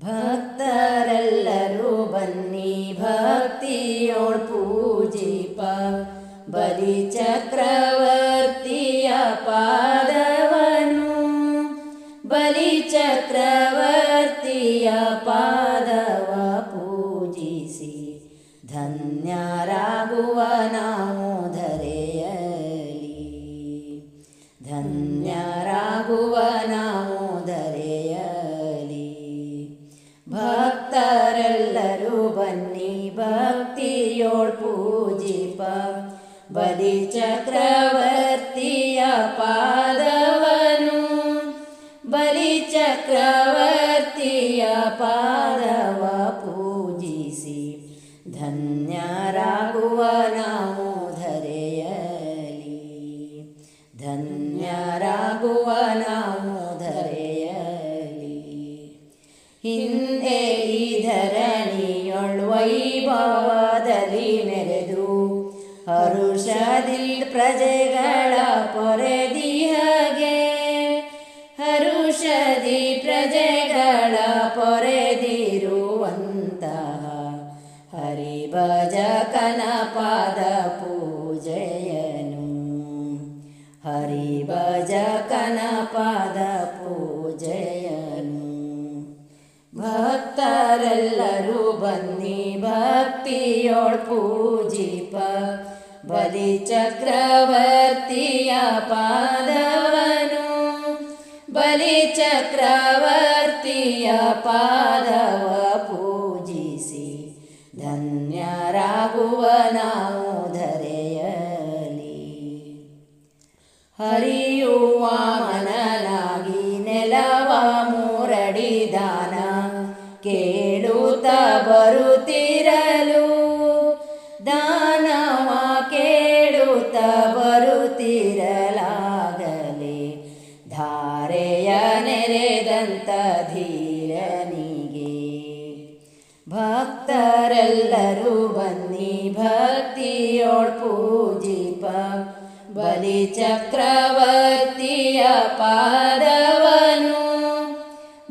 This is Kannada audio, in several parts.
ಭಕ್ತರೆಲ್ಲರೂ ಬನ್ನಿ ಭಕ್ತಿಯೋಳ್ ಪೂಜಿಪ ಬಲಿ ಚಕ್ರವರ್ತಿಯ ಪಾದವನು ಬಲಿ ಚಕ್ರವರ್ತಿಯ ಪಾದವ ಪೂಜಿಸಿ ಧನ್ಯರಾಗುವ ಭಕ್ತಿಯೋಳ್ ಪೂಜಿಪ ಬಲಿ ಚಕ್ರವರ್ತಿಯ ಪಾದವನು ಬಲಿ ಚಕ್ರವರ್ತಿಯ ಪಾದವ ಪೂಜಿಸಿ ಧನ್ಯರಾಗುವ ನಾವು ಧರೆಯಲಿ ಧನ್ಯರಾಗುವ ನಾವು ಧರೆಯಲಿ ಹಿಂದೆ ಈ ಧರಣಿಯೊಳ್ ವೈಭವದಲ್ಲಿ ಮೆರೆದು ಹರುಷದಿಲ್ ಪ್ರಜೆಗಳ ಪೊರೆದಿಹಗೆ ಹರುಷದಿ ಪ್ರಜೆಗಳ ಪೊರೆದಿರುವಂತಹ ಹರಿಭಜಕನ ಪಾದ ಪೂಜೆಯನು. ಹರಿಭಜಕನ ಪಾದ ಪೂಜೆಯನು. ಭಕ್ತರೆಲ್ಲರೂ ಬನ್ನಿ ಭಕ್ತಿಯೋಳ್ ಪೂಜಿಪ. ಬಲಿ ಚಕ್ರವರ್ತಿಯ ಪಾದವನು. ಬಲಿ ಚಕ್ರವರ್ತಿಯ ಪಾದವ ಪೂಜಿಸಿ. ಧನ್ಯರಾಗುವ ನಾವು ಧರೆಯಲಿ. ಹರಿಯುವ ಮನಲಾಗಿ ನೆಲವ ಮೂರಡಿದಾನ ಕೇಳುತ್ತ ಬರುತ್ತಿರಲು ಬರುತ್ತಿರಲಾಗಲೇ. ಧಾರೆಯ ನೆರೆದಂತ ಧೀರನಿಗೆ. ಭಕ್ತರೆಲ್ಲರೂ ಬನ್ನಿ ಭಕ್ತಿಯೋಳ್ ಪೂಜಿಪ. ಬಲಿ ಚಕ್ರವರ್ತಿಯ ಪಾದವನು.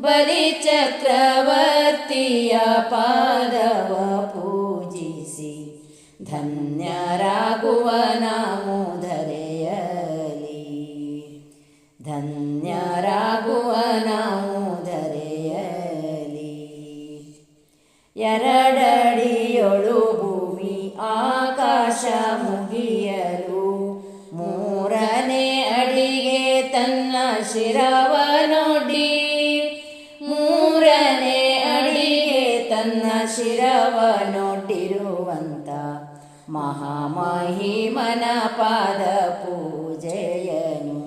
ಬಲಿ ಚಕ್ರವರ್ತಿಯ ಪಾದವ ಪೂಜಿಸಿ. ಧನ್ಯರಾಗುವ ಮುಗಿಯಲು ಮೂರನೇ ಅಡಿಗೆ ತನ್ನ ಶಿರವನೊಡ್ಡಿ. ಮೂರನೇ ಅಡಿಗೆ ತನ್ನ ಶಿರವನೊಡ್ಡಿರುವಂತ ಮಹಾಮಹಿಮನ ಪಾದ ಪೂಜೆಯನು.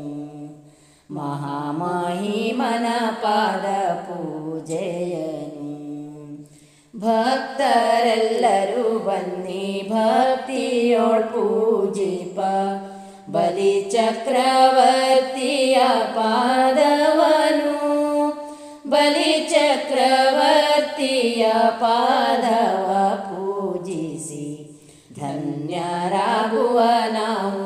ಮಹಾಮಹಿಮನ ಪಾದ ಪೂಜೆಯನು ಭಕ್ತರೆಲ್ಲರೂ ಬನ್ನಿ ಭಕ್ತಿಯೋಳ್ ಪೂಜಿಪ ಬಲಿ ಚಕ್ರವರ್ತಿಯ ಪಾದವನು ಬಲಿ ಚಕ್ರವರ್ತಿಯ ಪಾದವ ಪೂಜಿಸಿ. ಧನ್ಯರಾಗುವ ನಾವು